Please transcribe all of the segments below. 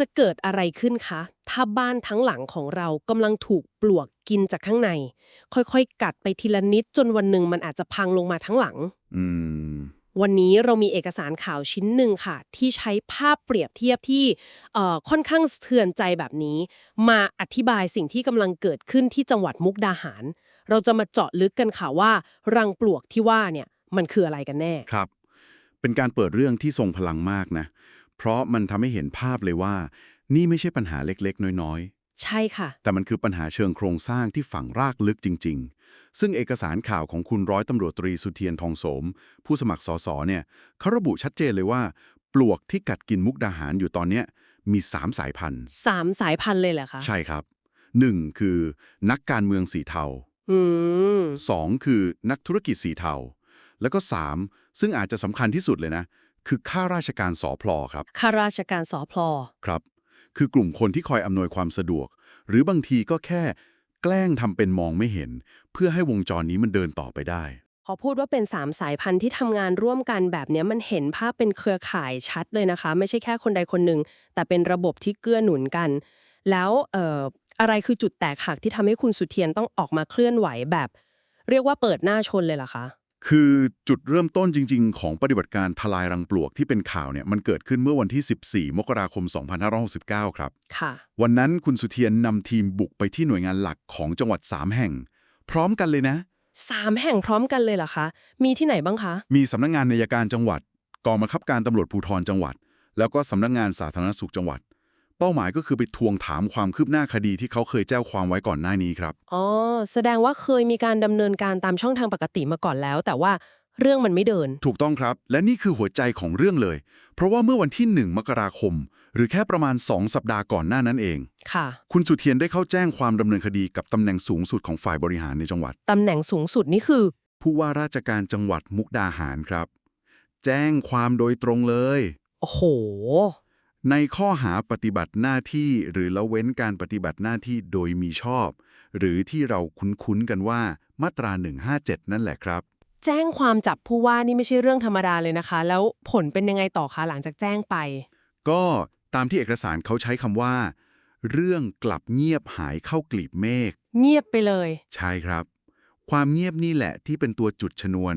จะเกิดอะไรขึ้นคะ ถ้าบ้านทั้งหลังของเรากำลังถูกปลวกกินจากข้างใน ค่อยๆ กัดไปทีละนิดจนวันหนึ่งมันอาจจะพังลงมาทั้งหลัง อืม วันนี้เรามีเอกสารข่าวชิ้นหนึ่งค่ะ ที่ใช้ภาพเปรียบเทียบที่เอ่อค่อนข้างสะเทือนใจแบบนี้ มาอธิบายสิ่งที่กำลังเกิดขึ้นที่จังหวัดมุกดาหาร เราจะมาเจาะลึกกันค่ะว่า รังปลวกที่ว่าเนี่ยมันคืออะไรกันแน่ ครับ เป็นการเปิดเรื่องที่ทรงพลังมากนะ เพราะมันทำให้เห็นภาพเลยว่า นี่ไม่ใช่ปัญหาเล็กๆ น้อยใช่ค่ะๆแต่มันคือปัญหาเชิงโครงสร้างที่ฝังรากลึกจริง ๆ ซึ่งเอกสารข่าวของคุณร้อยตำรวจตรีสุเทียนทองโสม ผู้สมัครสสเนี่ยเขาระบุชัดเจนเลยว่า ปลวกที่กัดกินมุกดาหารอยู่ตอนเนี้ยมี 3 สายพันธุ์สามสายพันธุ์เลยเหรอคะ ใช่ครับ 1. คือนักการเมืองสีเทาอืม 2. คือนักธุรกิจสีเทา แล้วก็ 3. ซึ่งอาจจะสำคัญที่สุดเลยนะ คือข้าราชการสอพลอครับข้าราชการสอพลอครับ คือกลุ่มคนที่คอยอำนวยความสะดวก หรือบางทีก็แค่แกล้งทำเป็นมองไม่เห็น เพื่อให้วงจรนี้มันเดินต่อไปได้ ขอพูดว่าเป็นสามสายพันธุ์ที่ทำงานร่วมกันแบบเนี้ยมันเห็นภาพเป็นเครือข่ายชัดเลยนะคะ ไม่ใช่แค่คนใดคนหนึ่ง แต่เป็นระบบที่เกื้อหนุนกัน แล้วเอ่ออะไรคือจุดแตกหักที่ทำให้คุณสุเทียนต้องออกมาเคลื่อนไหวแบบ เรียกว่าเปิดหน้าชนเลยเหรอคะ คือจุดเริ่มต้นจริง ๆ ของปฏิบัติการทลายรังปลวกที่เป็นข่าวเนี่ยมันเกิดขึ้นเมื่อวันที่ 14 มกราคม 2569 ครับ ค่ะ วันนั้นคุณสุเทียนนำทีมบุกไปที่หน่วยงานหลักของจังหวัด 3 แห่ง พร้อมกันเลยนะ สามแห่งพร้อมกันเลยเหรอคะ มีที่ไหนบ้างคะ มีสำนักงานนายการจังหวัด กองบังคับการตำรวจภูธรจังหวัด แล้วก็สำนักงานสาธารณสุขจังหวัด เป้าหมายก็คือไปทวงถามความคืบหน้าคดีที่เขาเคยแจ้งความไว้ก่อนหน้านี้ครับ อ๋อ แสดงว่าเคยมีการดำเนินการตามช่องทางปกติมาก่อนแล้ว แต่ว่าเรื่องมันไม่เดิน ถูกต้องครับ และนี่คือหัวใจของเรื่องเลย เพราะว่าเมื่อวันที่ 1 มกราคม หรือแค่ประมาณ 2 สัปดาห์ก่อนหน้านั้นเอง ค่ะ คุณสุเทียนได้เข้าแจ้งความดำเนินคดีกับตำแหน่งสูงสุดของฝ่ายบริหารในจังหวัด ตำแหน่งสูงสุดนี่คือ ผู้ว่าราชการจังหวัดมุกดาหารครับ แจ้งความโดยตรงเลย โอ้โห ในข้อหาปฏิบัติหน้าที่หรือละเว้นการปฏิบัติหน้าที่โดยมีชอบ หรือที่เราคุ้นๆกันว่ามาตรา 157 นั่นแหละครับ แจ้งความจับผู้ว่านี่ไม่ใช่เรื่องธรรมดาเลยนะคะ แล้วผลเป็นยังไงต่อคะหลังจากแจ้งไป ก็ตามที่เอกสารเขาใช้คำว่า เรื่องกลับเงียบหายเข้ากลีบเมฆเงียบไปเลย ใช่ครับ ความเงียบนี่แหละที่เป็นตัวจุดชนวน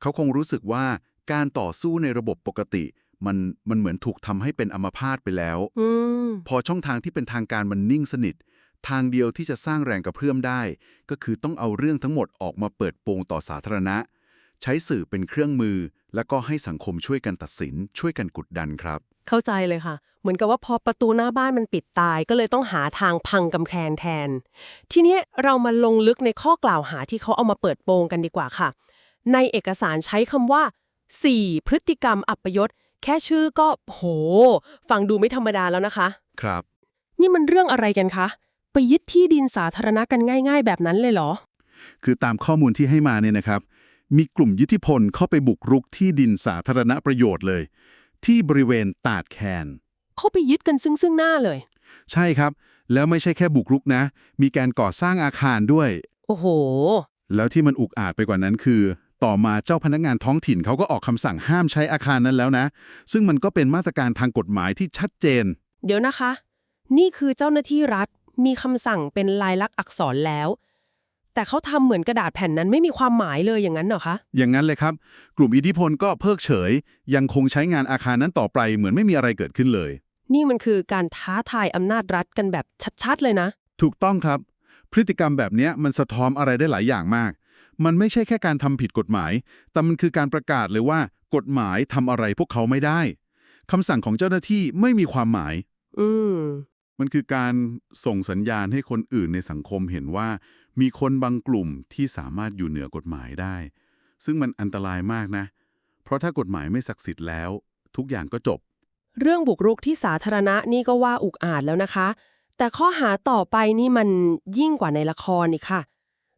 เขาคงรู้สึกว่าการต่อสู้ในระบบปกติ มันมันเหมือนถูกทำให้เป็นอัมพาตไปแล้วอืมพอช่องทางที่เป็นทางการมันนิ่งสนิท ทางเดียวที่จะสร้างแรงกระเพื่อมได้ ก็คือต้องเอาเรื่องทั้งหมดออกมาเปิดโปงต่อสาธารณะ ใช้สื่อเป็นเครื่องมือ แล้วก็ให้สังคมช่วยกันตัดสิน ช่วยกันกดดันครับ เข้าใจเลยค่ะ เหมือนกับว่าพอประตูหน้าบ้านมันปิดตาย ก็เลยต้องหาทางพังกำแพงแทน ทีเนี้ยเรามาลงลึกในข้อกล่าวหาที่เขาเอามาเปิดโปงกันดีกว่าค่ะ ในเอกสารใช้คำว่า 4 พฤติกรรมอัปยศ แค่ชื่อก็โห ฟังดูไม่ธรรมดาแล้วนะคะ ครับ นี่มันเรื่องอะไรกันคะ ไปยึดที่ดินสาธารณะกันง่าย ๆ แบบนั้นเลยเหรอ คือตามข้อมูลที่ให้มาเนี่ยนะครับ มีกลุ่มยุทธิพลเข้าไปบุกรุกที่ดินสาธารณประโยชน์เลย ที่บริเวณตาดแคน เขาไปยึดกันซึ่งซึ่งหน้าเลย ใช่ครับ แล้วไม่ใช่แค่บุกรุกนะ มีการก่อสร้างอาคารด้วย โอ้โห แล้วที่มันอุกอาจไปกว่านั้นคือ ต่อมาเจ้าพนักงานท้องถิ่นเขาก็ออกคำสั่งห้ามใช้อาคารนั้นแล้วนะ ซึ่งมันก็เป็นมาตรการทางกฎหมายที่ชัดเจน เดี๋ยวนะคะ นี่คือเจ้าหน้าที่รัฐมีคำสั่งเป็นลายลักษณ์อักษรแล้ว แต่เขาทำเหมือนกระดาษแผ่นนั้นไม่มีความหมายเลยอย่างนั้นเหรอคะอย่างนั้นเลยครับ กลุ่มอิทธิพลก็เพิกเฉย ยังคงใช้งานอาคารนั้นต่อไปเหมือนไม่มีอะไรเกิดขึ้นเลย นี่มันคือการท้าทายอำนาจรัฐกันแบบชัดๆเลยนะ ถูกต้องครับ พฤติกรรมแบบเนี้ยมันสะท้อนอะไรได้หลายอย่างมาก มันไม่ใช่แค่การทำผิดกฎหมาย แต่มันคือการประกาศเลยว่า กฎหมายทำอะไรพวกเขาไม่ได้คำสั่งของเจ้าหน้าที่ไม่มีความหมาย อืมมันคือการส่งสัญญาณให้คนอื่นในสังคมเห็นว่า มีคนบางกลุ่มที่สามารถอยู่เหนือกฎหมายได้ ซึ่งมันอันตรายมากนะ เพราะถ้ากฎหมายไม่ศักดิ์สิทธิ์แล้ว ทุกอย่างก็จบ เรื่องบุกรุกที่สาธารณะนี่ก็ว่าอุกอาจแล้วนะคะ แต่ข้อหาต่อไปนี่มันยิ่งกว่าในละครนี่ค่ะ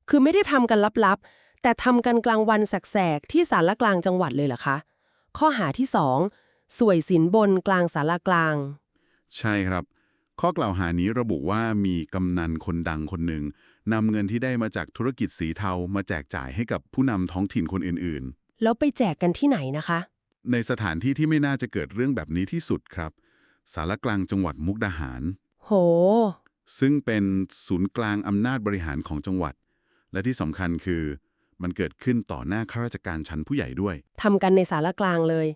คือไม่ได้ทำกันลับๆ แต่ทำกันกลางวันแสกๆที่สารกลางจังหวัดเลยเหรอคะ ข้อหาที่สองสวยสินบนกลางสารกลาง ใช่ครับ ข้อกล่าวหานี้ระบุว่ามีกำนันคนดังคนหนึ่งนำเงินที่ได้มาจากธุรกิจสีเทามาแจกจ่ายให้กับผู้นำท้องถิ่นคนอื่นแล้วไปแจกกันที่ไหนนะคะๆในสถานที่ที่ไม่น่าจะเกิดเรื่องแบบนี้ที่สุดครับ สารกลางจังหวัดมุกดาหาร โห ซึ่งเป็นศูนย์กลางอำนาจบริหารของจังหวัด และที่สำคัญคือมันเกิดขึ้นต่อหน้าข้าราชการชั้นผู้ใหญ่ด้วย ทำกันในสารกลางเลย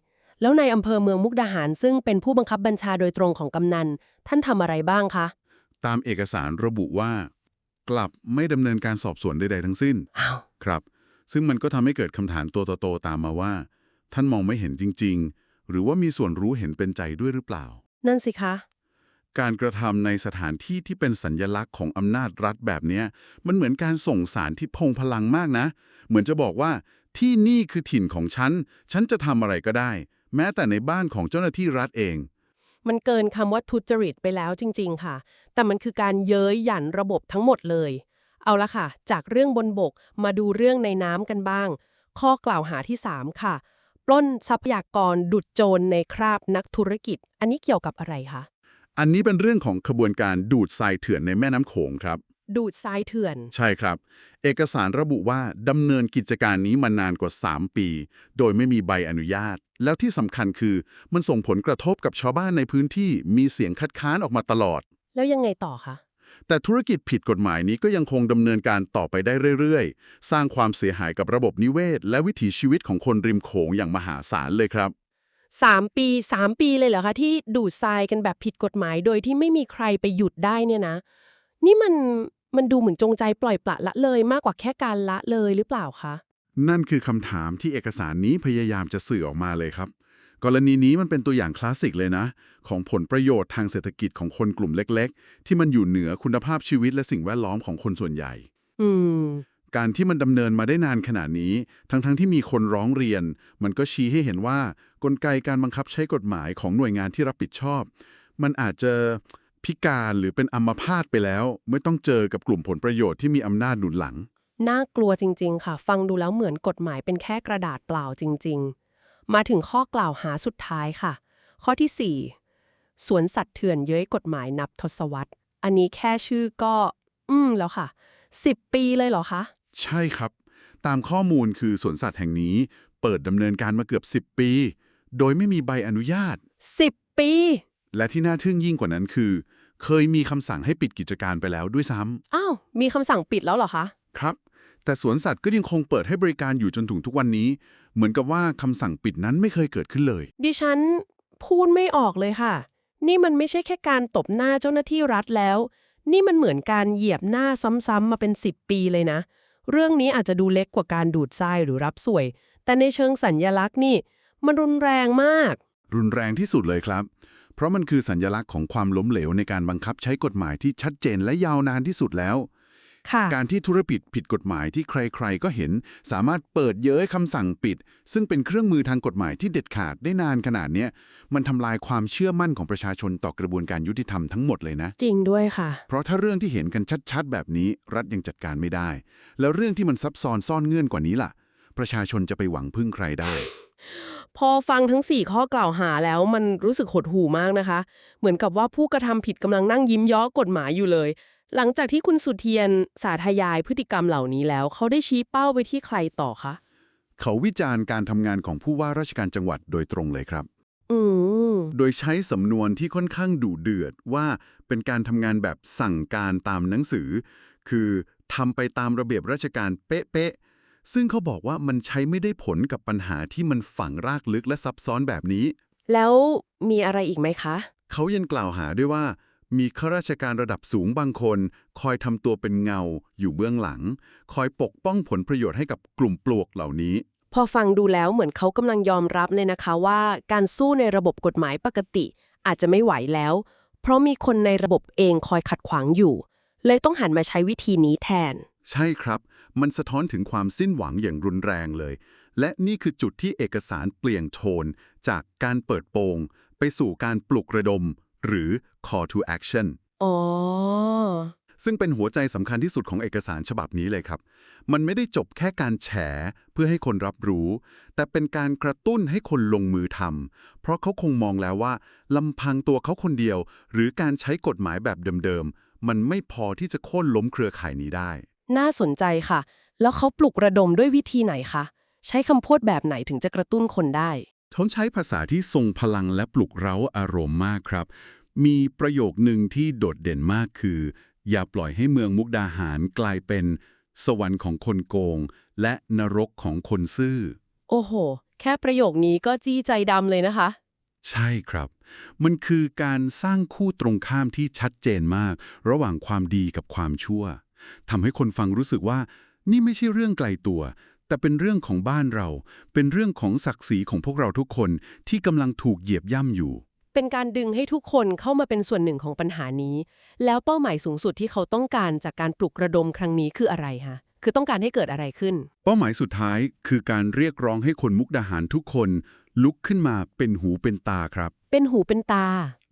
แล้วในอำเภอเมืองมุกดาหารซึ่งเป็นผู้บังคับบัญชาโดยตรงของกำนัน ท่านทำอะไรบ้างคะ ตามเอกสารระบุว่า กลับไม่ดำเนินการสอบสวนใดๆทั้งสิ้น อ้าว ครับ ซึ่งมันก็ทำให้เกิดคำถามตัวโตๆตามมาว่า ท่านมองไม่เห็นจริง ๆ หรือว่ามีส่วนรู้เห็นเป็นใจด้วยหรือเปล่า นั่นสิคะ การกระทำในสถานที่ที่เป็นสัญญลักษณ์ของอำนาจรัฐแบบเนี้มันเหมือนการส่งสารที่พงพลังมากนะ เหมือนจะบอกว่าที่นี่คือถิ่นของฉัน ฉันจะทำอะไรก็ได้ แม้แต่ในบ้านของเจ้าหน้าที่รัฐเอง มันเกินคำว่าทุจริตไปแล้วจริง ๆ ค่ะ แต่มันคือการเย้ยหยันระบบทั้งหมดเลย เอาละค่ะ จากเรื่องบนบกมาดูเรื่องในน้ำกันบ้าง ข้อกล่าวหาที่ 3 ค่ะ ปล้นทรัพยากรดุดโจรในคราบนักธุรกิจ อันนี้เกี่ยวกับอะไรคะ อันนี้เป็นเรื่องของขบวนการดูดทรายเถื่อนในแม่น้ำโขงครับ ดูดทรายเถื่อน ใช่ครับ เอกสารระบุว่าดำเนินกิจการนี้มานานกว่า 3 ปี โดยไม่มีใบอนุญาต แล้วที่สำคัญคือมันส่งผลกระทบกับชาวบ้านในพื้นที่มีเสียงคัดค้านออกมาตลอด แล้วยังไงต่อคะ แต่ธุรกิจผิดกฎหมายนี้ก็ยังคงดำเนินการต่อไปได้เรื่อยๆ สร้างความเสียหายกับระบบนิเวศ และวิถีชีวิตของคนริมโขงอย่างมหาศาลเลยครับ 3 ปี 3 ปีเลยเหรอคะที่ดูดทรายกันแบบผิดกฎหมายโดยที่ไม่มีใครไปหยุดได้เนี่ยนะ นี่มันมันดูเหมือนจงใจปล่อยปละละเลยมากกว่าแค่การละเลยหรือเปล่าคะ นั่นคือคำถามที่เอกสารนี้พยายามจะสื่อออกมาเลยครับ กรณีนี้มันเป็นตัวอย่างคลาสสิกเลยนะ ของผลประโยชน์ทางเศรษฐกิจของคนกลุ่มเล็ก ๆ ที่มันอยู่เหนือคุณภาพชีวิตและสิ่งแวดล้อมของคนส่วนใหญ่ อืม การที่มันดำเนินมาได้นานขนาดนี้ ทั้งๆทที่มีคนร้องเรียน มันก็ชี้ให้เห็นว่า กลไกการบังคับใช้กฎหมายของหน่วยงานที่รับผิดชอบ มันอาจจะพิการหรือเป็นอัมพาตไปแล้ว ไม่ต้องเจอกับกลุ่มผลประโยชน์ที่มีอำนาจหนุนหลัง น่ากลัวจริง ๆ ค่ะ ฟังดูแล้วเหมือนกฎหมายเป็นแค่กระดาษเปล่าจริง ๆ มาถึงข้อกล่าวหาสุดท้ายค่ะ ข้อที่ 4 สวนสัตว์เถื่อนเย้ยกฎหมายนับทศวรรษ อันนี้แค่ชื่อก็ อืมแล้วค่ะ 10 ปีเลยเหรอคะ ใช่ครับ ตามข้อมูลคือสวนสัตว์แห่งนี้เปิดดำเนินการมาเกือบ 10 ปี โดยไม่มีใบอนุญาต 10 ปี และที่น่าทึ่งยิ่งกว่านั้นคือ เคยมีคำสั่งให้ปิดกิจการไปแล้วด้วยซ้อ้าว มีคำสั่งปิดแล้วเหรอคะำครับ แต่สวนสัตว์ก็ยังคงเปิดให้บริการอยู่จนถึงทุกวันนี้ เหมือนกับว่าคำสั่งปิดนั้นไม่เคยเกิดขึ้นเลย ดิฉันพูดไม่ออกเลยค่ะ นี่มันไม่ใช่แค่การตบหน้าเจ้าหน้าที่รัฐแล้ว นี่มันเหมือนการเหยียบหน้าซ้ำๆมาเป็น 10 ปีเลยนะ เรื่องนี้อาจจะดูเล็กกว่าการดูดทรายหรือรับสวย แต่ในเชิงสัญญลักษณ์นี่ มันรุนแรงมาก รุนแรงที่สุดเลยครับ เพราะมันคือสัญญลักษณ์ของความล้มเหลวในการบังคับใช้กฎหมายที่ชัดเจนและยาวนานที่สุดแล้ว การที่ธุรกิจผิดกฎหมายที่ใครๆ ก็เห็น สามารถเปิดเย้ยคำสั่งปิด ซึ่งเป็นเครื่องมือทางกฎหมายที่เด็ดขาดได้นานขนาดเนี้ยมันทำลายความเชื่อมั่นของประชาชนต่อกระบวนการยุติธรรมทั้งหมดเลยนะ จริงด้วยค่ะ เพราะถ้าเรื่องที่เห็นกันชัดๆ แบบนี้ รัฐยังจัดการไม่ได้ แล้วเรื่องที่มันซับซ้อนซ่อนเงื่อนกว่านี้ล่ะ ประชาชนจะไปหวังพึ่งใครได้พอฟังทั้ง 4 ข้อกล่าวหาแล้วมันรู้สึกหดหู่มากนะคะ เหมือนกับว่าผู้กระทำผิดกำลังนั่งยิ้มเย้อกฎหมายอยู่เลย หลังจากที่คุณสุเทียนสาธยายพฤติกรรมเหล่านี้แล้ว เขาได้ชี้เป้าไปที่ใครต่อคะ เขาวิจารณ์การทำงานของผู้ว่าราชการจังหวัดโดยตรงเลยครับ อืม โดยใช้สำนวนที่ค่อนข้างดุเดือดว่าเป็นการทำงานแบบสั่งการตามหนังสือ คือทำไปตามระเบียบราชการเป๊ะๆ ซึ่งเขาบอกว่ามันใช้ไม่ได้ผลกับปัญหาที่มันฝังรากลึกและซับซ้อนแบบนี้ แล้วมีอะไรอีกไหมคะ เขายังกล่าวหาด้วยว่า มีข้าราชการระดับสูงบางคน คอยทำตัวเป็นเงา อยู่เบื้องหลัง คอยปกป้องผลประโยชน์ให้กับกลุ่มปลวกเหล่านี้ พอฟังดูแล้วเหมือนเขากำลังยอมรับเลยนะคะว่า การสู้ในระบบกฎหมายปกติ อาจจะไม่ไหวแล้ว เพราะมีคนในระบบเองคอยขัดขวางอยู่ เลยต้องหันมาใช้วิธีนี้แทน ใช่ครับ มันสะท้อนถึงความสิ้นหวังอย่างรุนแรงเลย และนี่คือจุดที่เอกสารเปลี่ยนโทน จากการเปิดโปง ไปสู่การปลุกระดม หรือ call to action อ๋อ ซึ่งเป็นหัวใจสำคัญที่สุดของเอกสารฉบับนี้เลยครับ มันไม่ได้จบแค่การแฉเพื่อให้คนรับรู้ แต่เป็นการกระตุ้นให้คนลงมือทำ เพราะเขาคงมองแล้วว่าลำพังตัวเขาคนเดียว หรือการใช้กฎหมายแบบเดิมๆ มันไม่พอที่จะโค่นล้มเครือข่ายนี้ได้ น่าสนใจค่ะ แล้วเขาปลุกระดมด้วยวิธีไหนคะ ใช้คำพูดแบบไหนถึงจะกระตุ้นคนได้เขาใช้ภาษาที่ทรงพลังและปลุกเร้าอารมณ์มากครับ มีประโยคหนึ่งที่โดดเด่นมากคือ อย่าปล่อยให้เมืองมุกดาหารกลายเป็น สวรรค์ของคนโกง และนรกของคนซื่อ โอ้โห แค่ประโยคนี้ก็จี้ใจดำเลยนะคะ ใช่ครับ มันคือการสร้างคู่ตรงข้ามที่ชัดเจนมาก ระหว่างความดีกับความชั่วทำให้คนฟังรู้สึกว่า นี่ไม่ใช่เรื่องไกลตัว แต่เป็นเรื่องของบ้านเรา เป็นเรื่องของศักดิ์ศรีของพวกเราทุกคนที่กำลังถูกเหยียบย่ำอยู่ เป็นการดึงให้ทุกคนเข้ามาเป็นส่วนหนึ่งของปัญหานี้ แล้วเป้าหมายสูงสุดที่เขาต้องการจากการปลุกระดมครั้งนี้คืออะไรฮะคือต้องการให้เกิดอะไรขึ้น เป้าหมายสุดท้ายคือการเรียกร้องให้คนมุกดาหารทุกคน ลุกขึ้นมาเป็นหูเป็นตาครับ เป็นหูเป็นตา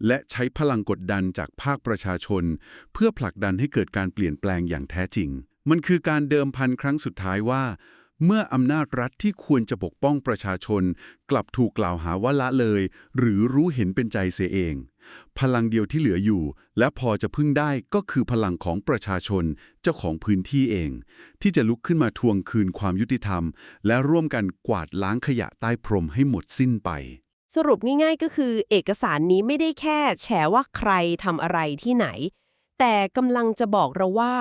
และใช้พลังกดดันจากภาคประชาชน เพื่อผลักดันให้เกิดการเปลี่ยนแปลงอย่างแท้จริง มันคือการเดิมพันครั้งสุดท้ายว่า เมื่ออำนาจรัฐที่ควรจะปกป้องประชาชน กลับถูกกล่าวหาว่าละเลย หรือรู้เห็นเป็นใจเสียเอง พลังเดียวที่เหลืออยู่ และพอจะพึ่งได้ก็คือพลังของประชาชน เจ้าของพื้นที่เอง ที่จะลุกขึ้นมาทวงคืนความยุติธรรม และร่วมกันกวาดล้างขยะใต้พรมให้หมดสิ้นไปสรุปง่ายๆก็คือเอกสารนี้ไม่ได้แค่แฉว่าใครทำอะไรที่ไหน แต่กำลังจะบอกเราว่า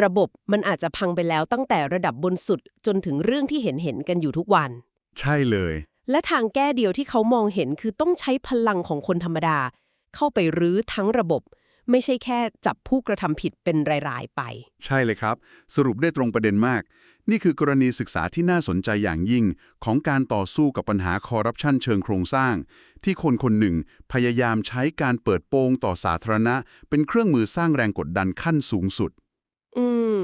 ระบบมันอาจจะพังไปแล้วตั้งแต่ระดับบนสุดจนถึงเรื่องที่เห็นเห็นๆกันอยู่ทุกวัน ใช่เลย และทางแก้เดียวที่เขามองเห็นคือต้องใช้พลังของคนธรรมดา เข้าไปรื้อทั้งระบบ ไม่ใช่แค่จับผู้กระทำผิดเป็นรายๆไป ใช่เลยครับ สรุปได้ตรงประเด็นมาก นี่คือกรณีศึกษาที่น่าสนใจอย่างยิ่ง ของการต่อสู้กับปัญหาคอร์รัปชันเชิงโครงสร้าง ที่คนคนหนึ่งพยายามใช้การเปิดโปงต่อสาธารณะ เป็นเครื่องมือสร้างแรงกดดันขั้นสูงสุด อืม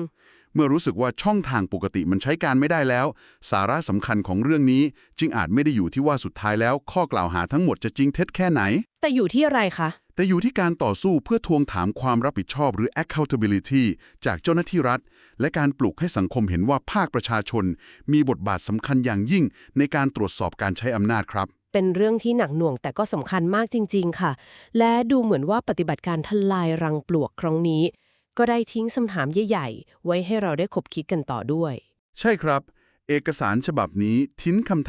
เมื่อรู้สึกว่าช่องทางปกติมันใช้การไม่ได้แล้ว สาระสำคัญของเรื่องนี้ จึงอาจไม่ได้อยู่ที่ว่าสุดท้ายแล้ว ข้อกล่าวหาทั้งหมดจะจริงเท็จแค่ไหน แต่อยู่ที่อะไรคะ แต่อยู่ที่การต่อสู้เพื่อทวงถามความรับผิดชอบหรือ accountability จากเจ้าหน้าที่รัฐ และการปลุกให้สังคมเห็นว่าภาคประชาชน มีบทบาทสำคัญอย่างยิ่ง ในการตรวจสอบการใช้อำนาจครับ เป็นเรื่องที่หนักหน่วงแต่ก็สำคัญมากจริง ๆ ค่ะ และดูเหมือนว่าปฏิบัติการทลายรังปลวกครั้งนี้ ก็ได้ทิ้งคำถามใหญ่ๆ ไว้ให้เราได้คบคิดกันต่อด้วย ใช่ครับ เอกสารฉบับนี้ทิ้งคำถาม